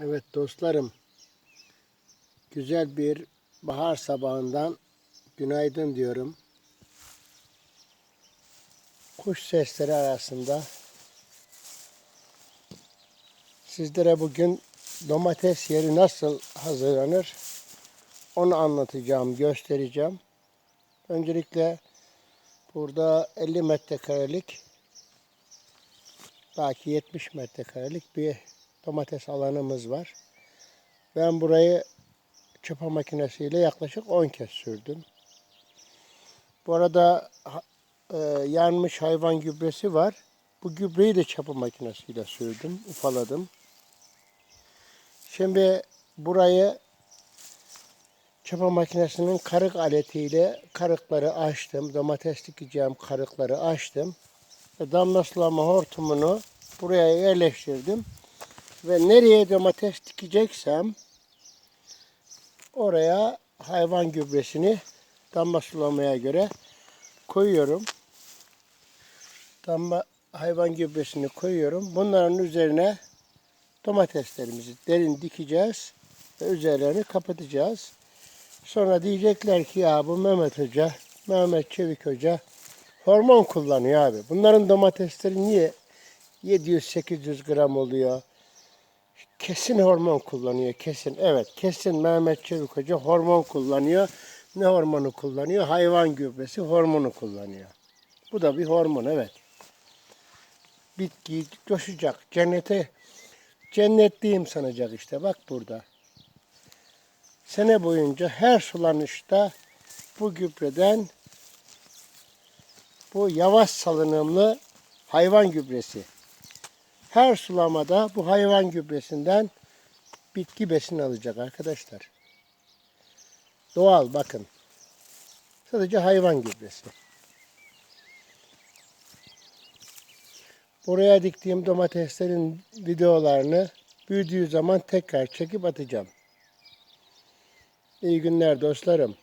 Evet dostlarım. Güzel bir bahar sabahından günaydın diyorum. Kuş sesleri arasında sizlere bugün domates yeri nasıl hazırlanır onu anlatacağım, göstereceğim. Öncelikle burada 50 metrekarelik belki 70 metrekarelik bir domates alanımız var. Ben burayı çöpe makinesiyle yaklaşık 10 kez sürdüm. Bu arada e, yanmış hayvan gübresi var. Bu gübreyi de çöpe makinesiyle sürdüm, ufaladım. Şimdi burayı çöpe makinesinin karık aletiyle karıkları açtım. Domates dikeceğim karıkları açtım. Damla sulama hortumunu buraya yerleştirdim. Ve nereye domates dikeceksem oraya hayvan gübresini damla sulamaya göre koyuyorum. Damla hayvan gübresini koyuyorum. Bunların üzerine domateslerimizi derin dikeceğiz ve üzerlerini kapatacağız. Sonra diyecekler ki ya bu Mehmet Hoca, Mehmet Çevik Hoca hormon kullanıyor abi. Bunların domatesleri niye 700-800 gram oluyor? Kesin hormon kullanıyor kesin. Evet kesin Mehmet Çevik Hoca hormon kullanıyor. Ne hormonu kullanıyor? Hayvan gübresi hormonu kullanıyor. Bu da bir hormon evet. Bitki coşacak. Cennete cennetliyim sanacak işte bak burada. Sene boyunca her sulanışta bu gübreden bu yavaş salınımlı hayvan gübresi her sulamada bu hayvan gübresinden bitki besin alacak arkadaşlar. Doğal bakın. Sadece hayvan gübresi. Buraya diktiğim domateslerin videolarını büyüdüğü zaman tekrar çekip atacağım. İyi günler dostlarım.